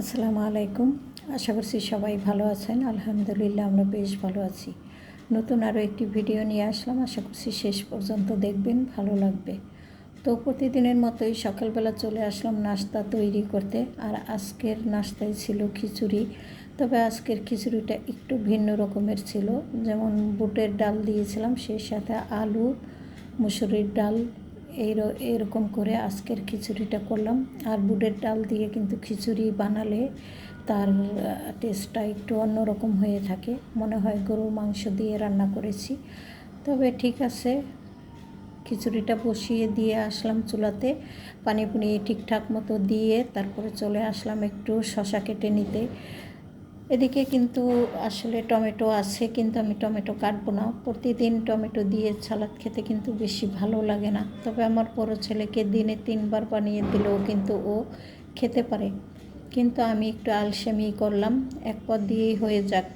আসসালামু আলাইকুম। আশা করছি সবাই ভালো আছেন। আলহামদুলিল্লাহ আমরা বেশ ভালো আছি। নতুন আরও একটি ভিডিও নিয়ে আসলাম। আশা করছি শেষ পর্যন্ত দেখবেন, ভালো লাগবে। তো প্রতিদিনের মতোই সকালবেলা চলে আসলাম নাস্তা তৈরি করতে। আর আজকের নাস্তায় ছিল খিচুড়ি। তবে আজকের খিচুড়িটা একটু ভিন্ন রকমের ছিল। যেমন বুটের ডাল দিয়েছিলাম, সেই সাথে আলু, মুসুরির ডাল এই এরকম করে আজকের খিচুড়িটা করলাম। আর বুটের ডাল দিয়ে কিন্তু খিচুড়ি বানালে তার টেস্টটা একটু অন্যরকম হয়ে থাকে। মনে হয় গরুর মাংস দিয়ে রান্না করেছি। তবে ঠিক আছে, খিচুড়িটা বসিয়ে দিয়ে আসলাম চুলাতে। পানি পুনি ঠিকঠাক মতো দিয়ে তারপরে চলে আসলাম একটু শশা কেটে নিতে। এদিকে কিন্তু আসলে টমেটো আছে, কিন্তু আমি টমেটো কাটবো না। প্রতিদিন টমেটো দিয়ে সালাদ খেতে কিন্তু বেশি ভালো লাগে না। তবে আমার বড় ছেলেকে দিনে তিনবার বানিয়ে দিলেও কিন্তু ও খেতে পারে। কিন্তু আমি একটু আলসেমি করলাম, এক পদ দিয়েই হয়ে যাক।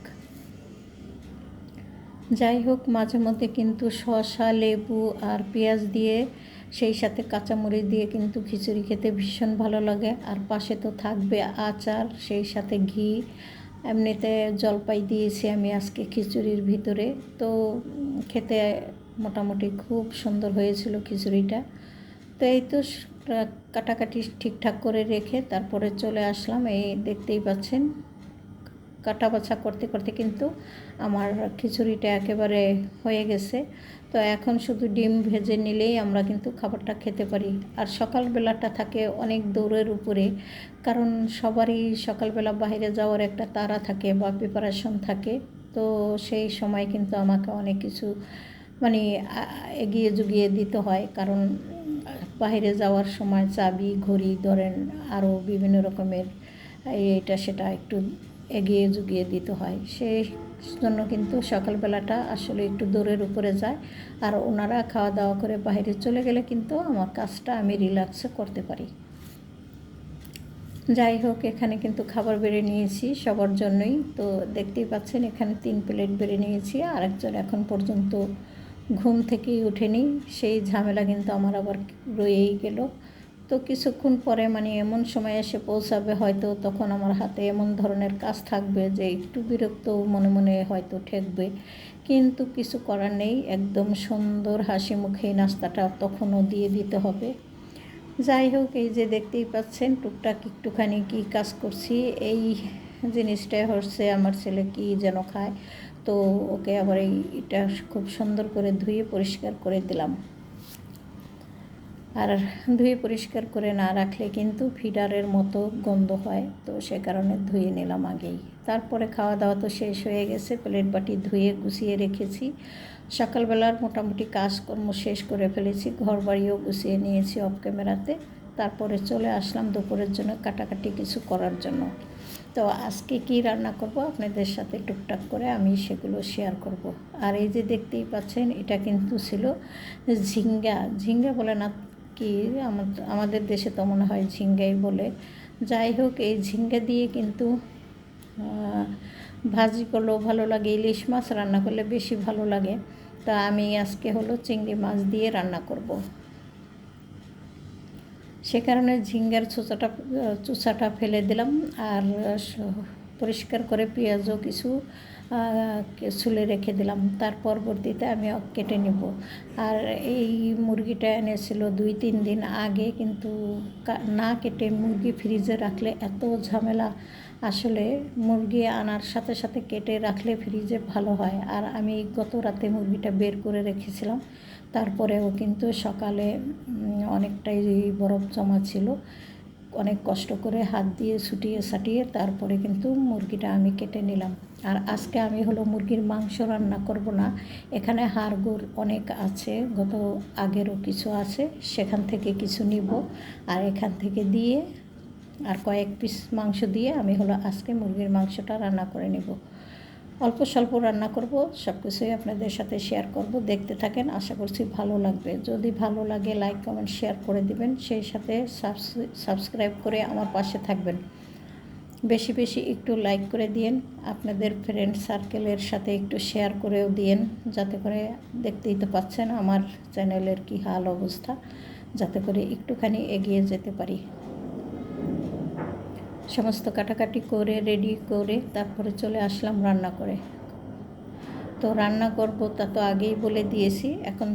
যাই হোক, মাঝে মধ্যে কিন্তু শসা, লেবু আর পেঁয়াজ দিয়ে, সেই সাথে কাঁচামরিচ দিয়ে কিন্তু খিচুড়ি খেতে ভীষণ ভালো লাগে। আর পাশে তো থাকবে আচার, সেই সাথে ঘি এমনিতে জলপাই দিয়েছি আমি আজকে খিচুড়ির ভিতরে। তো খেতে মোটামুটি খুব সুন্দর হয়েছিল খিচুড়িটা। তো এই তো কাটাকাটি ঠিকঠাক করে রেখে তারপরে চলে আসলাম। এই দেখতেই পাচ্ছেন কাটা বাছা করতে করতে কিন্তু আমার খিচুড়িটা একেবারে হয়ে গেছে। তো এখন শুধু ডিম ভেজে নিলেই আমরা কিন্তু খাবারটা খেতে পারি। আর সকালবেলাটা থাকে অনেক দৌড়ের উপরে, কারণ সবারই সকালবেলা বাইরে যাওয়ার একটা তারা থাকে বা প্রিপারেশন থাকে। তো সেই সময় কিন্তু আমাকে অনেক কিছু মানে এগিয়ে জুগিয়ে দিতে হয়। কারণ বাইরে যাওয়ার সময় চাবি, ঘড়ি ধরেন আরও বিভিন্ন রকমের এটা সেটা একটু এগিয়ে জুগিয়ে দিতে হয়। সেই জন্য কিন্তু সকালবেলাটা আসলে একটু দৌড়ের উপরে যায়। আর ওনারা খাওয়া দাওয়া করে বাইরে চলে গেলে কিন্তু আমার কাজটা আমি রিল্যাক্সে করতে পারি। যাই হোক, এখানে কিন্তু খাবার বেড়ে নিয়েছি সবার জন্যই। তো দেখতেই পাচ্ছেন, এখানে তিন প্লেট বেড়ে নিয়েছি। আর একজন এখন পর্যন্ত ঘুম থেকেই উঠেনি সেই ঝামেলা কিন্তু আমার আবার রয়েই গেল। তো কিছুক্ষণ পরে মানে এমন সময় এসে পৌঁছাবে, হয়তো তখন আমার হাতে এমন ধরনের কাজ থাকবে যে একটু বিরক্ত মনে মনে হয়তো ঠেকবে। কিন্তু কিছু করার নেই, একদম সুন্দর হাসি মুখে নাস্তাটা তখনও দিয়ে দিতে হবে। যাই হোক, এই যে দেখতেই পাচ্ছেন, টুকটাক একটুখানি কি কাজ করছি। এই জিনিসটাই হচ্ছে আমার ছেলে কি যেন খায়। তো ওকে আবার এইটা খুব সুন্দর করে ধুয়ে পরিষ্কার করে দিলাম। আর ধুয়ে পরিষ্কার করে না রাখলে কিন্তু ফিডারের মতো গন্ধ হয়। তো সে কারণে ধুয়ে নিলাম আগেই। তারপরে খাওয়া দাওয়া তো শেষ হয়ে গেছে, প্লেট বাটি ধুয়ে গুছিয়ে রেখেছি। সকালবেলার মোটামুটি কাজকর্ম শেষ করে ফেলেছি ঘর বাড়িও গুছিয়ে নিয়েছি অফ ক্যামেরাতে তারপরে চলে আসলাম দুপুরের জন্য কাটাকাটি কিছু করার জন্য। তো আজকে কি রান্না করব আপনাদের সাথে টুকটাক করে আমি সেগুলো শেয়ার করব। আর এই যে দেখতেই পাচ্ছেন, এটা কিন্তু ছিল ঝিঙ্গা। ঝিঙ্গা বলে না কি আমাদের দেশে তো মনে হয় ঝিঙ্গাই বলে। যাই হোক, এই ঝিঙ্গা দিয়ে কিন্তু ভাজি করলেও ভালো লাগে, ইলিশ মাছ রান্না করলে বেশি ভালো লাগে। তা আমি আজকে হলো চিংড়ি মাছ দিয়ে রান্না করব। সে কারণে ঝিঙ্গার চোচাটা চোচাটা ফেলে দিলাম। আর পরিষ্কার করে পেঁয়াজও কিছু চুলে রেখে দিলাম। তার পরবর্তীতে আমি কেটে নেব। আর এই মুরগিটা এনেছিল দুই তিন দিন আগে, কিন্তু না কেটে মুরগি ফ্রিজে রাখলে এত ঝামেলা। আসলে মুরগি আনার সাথে সাথে কেটে রাখলে ফ্রিজে ভালো হয়। আর আমি গত রাতে মুরগিটা বের করে রেখেছিলাম। তারপরেও কিন্তু সকালে অনেকটাই বরফ জমা ছিল। অনেক কষ্ট করে হাত দিয়ে ছুটিয়ে সাটিয়ে তারপরে কিন্তু মুরগিটা আমি কেটে নিলাম। আর আজকে আমি হলো মুরগির মাংস রান্না করব না। এখানে হাড়গুড় অনেক আছে, গত আগেরও কিছু আছে, সেখান থেকে কিছু নিব। আর এখান থেকে দিয়ে আর কয়েক পিস মাংস দিয়ে আমি হলো আজকে মুরগির মাংসটা রান্না করে নেব। অল্প স্বল্প রান্না করব সব কিছুই আপনাদের সাথে শেয়ার করব, দেখতে থাকেন, আশা করছি ভালো লাগবে। যদি ভালো লাগে লাইক কমেন্ট শেয়ার করে দিবেন, সেই সাথে সাবস্ক্রাইব করে আমার পাশে থাকবেন। বেশি বেশি একটু লাইক করে দিয়েন, আপনাদের ফ্রেন্ড সার্কেলের সাথে একটু শেয়ার করেও দিয়েন, যাতে করে দেখতেই তো পাচ্ছেন আমার চ্যানেলের কি হাল অবস্থা, যাতে করে একটুখানি এগিয়ে যেতে পারি। সমস্ত কাটাকাটি করে রেডি করে তারপরে চলে আসলাম রান্না করে। তো রান্না করব তা তো আগেই বলে দিয়েছি, এখন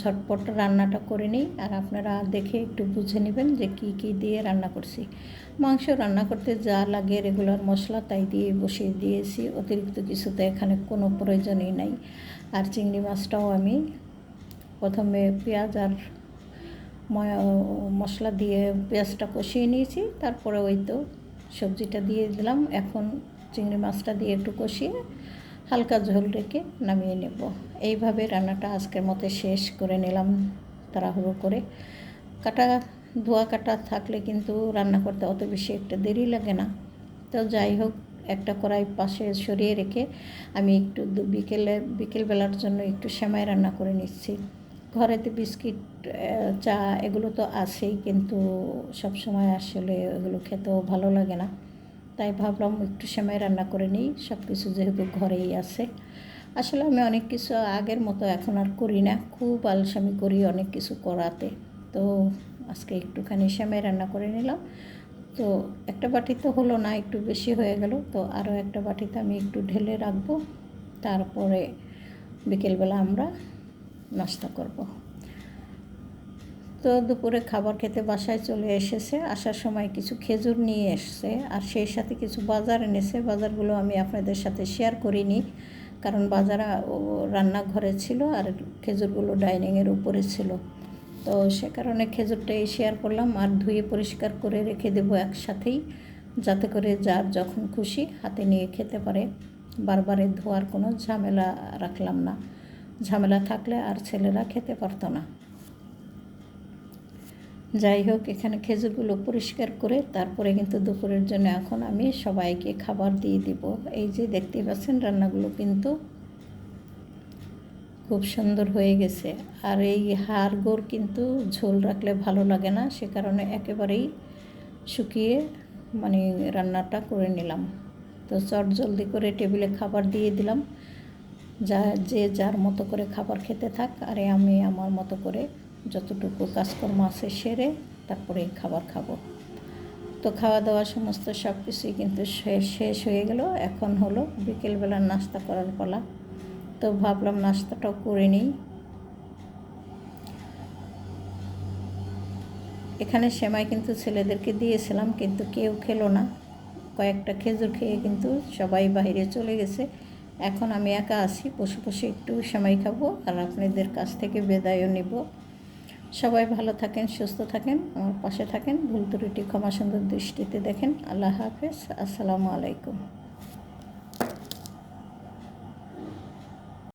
ঝটপট রান্নাটা করে নিই। আর আপনারা দেখে একটু বুঝে নেবেন যে কি কি দিয়ে রান্না করছি। মাংস রান্না করতে যা লাগে রেগুলার মশলা তাই দিয়ে বসিয়ে দিয়েছি, অতিরিক্ত কিছু তো এখানে কোনো প্রয়োজনই নাই। আর চিংড়ি মাছটাও আমি প্রথমে পেঁয়াজ আর মশলা দিয়ে পেঁয়াজটা কষিয়ে নিয়েছি, তারপরে ওই তো সবজিটা দিয়ে দিলাম। এখন চিংড়ি মাছটা দিয়ে একটু কষিয়ে হালকা ঝোল রেখে নামিয়ে নেব। এইভাবে রান্নাটা আজকের মতো শেষ করে নিলাম তাড়াহুড়ো করে। কাটা, ধোয়া কাটা থাকলে কিন্তু রান্না করতে অত বেশি একটা দেরি লাগে না। তো যাই হোক, একটা কড়াই পাশে সরিয়ে রেখে আমি একটু বিকেলে, বিকেলবেলার জন্য একটু সেমাই রান্না করে নিচ্ছি। ঘরেতে বিস্কিট চা এগুলো তো আছেই কিন্তু সব সময় আসলে এগুলো খেতেও ভালো লাগে না। তাই ভাবলাম একটু সেমাই রান্না করে নিই সব কিছু যেহেতু ঘরেই আছে। আসলে আমি অনেক কিছু আগের মতো এখন আর করি না, খুব আলসামি করি অনেক কিছু করাতে। তো আজকে একটুখানি সেমাই রান্না করে নিলাম। তো একটা বাটি তো হলো না, একটু বেশি হয়ে গেল। তো আরও একটা বাটিতে আমি একটু ঢেলে রাখব। তারপরে বিকেলবেলা আমরা নাস্তা করব। তো দুপুরে খাবার খেতে বাসায় চলে এসেছে, আসার সময় কিছু খেজুর নিয়ে এসছে, আর সেই সাথে কিছু বাজার এনেছে। বাজারগুলো আমি আপনাদের সাথে শেয়ার করিনি, কারণ বাজার রান্নাঘরে ছিল আর খেজুরগুলো ডাইনিংয়ের উপরে ছিল। তো সে কারণে খেজুরটাই শেয়ার করলাম আর ধুয়ে পরিষ্কার করে রেখে দেবো একসাথেই, যাতে করে যার যখন খুশি হাতে নিয়ে খেতে পারে। বারবারে ধোয়ার কোনো ঝামেলা রাখলাম না। ঝামেলা থাকলে আর ছেলেরা খেতে পারতো না। যাই হোক, এখানে খেজুরগুলো পরিষ্কার করে তারপরে কিন্তু দুপুরের জন্য এখন আমি সবাইকে খাবার দিয়ে দিব। এই যে দেখতে পাচ্ছেন, রান্নাগুলো কিন্তু খুব সুন্দর হয়ে গেছে। আর এই হাড় গোড় কিন্তু ঝোল রাখলে ভালো লাগে না, সে কারণে একেবারেই শুকিয়ে মানে রান্নাটা করে নিলাম। তো চট জলদি করে টেবিলে খাবার দিয়ে দিলাম। যা, যে যার মতো করে খাবার খেতে থাক, আরে আমি আমার মতো করে যতটুকু কাজকর্ম আছে সেরে তারপরে খাবার খাব। তো খাওয়া দাওয়া সমস্ত সব কিছুই কিন্তু শেষ হয়ে গেল। এখন হলো বিকেলবেলার নাস্তা করার পালা। তো ভাবলাম নাস্তাটাও করে নিই। এখানে সেমাই কিন্তু ছেলেদেরকে দিয়েছিলাম, কিন্তু কেউ খেলো না। কয়েকটা খেজুর খেয়ে কিন্তু সবাই বাইরে চলে গেছে। এখন আমি একা আছি, বসে বসে একটু সময় খাব আর আপনাদের কাছ থেকে বেদায়ও নিব। সবাই ভালো থাকেন, সুস্থ থাকেন, আমার পাশে থাকেন। ভুল ত্রুটি, ক্ষমা সুন্দর দৃষ্টিতে দেখেন। আল্লাহ হাফেজ, আসসালামু আলাইকুম।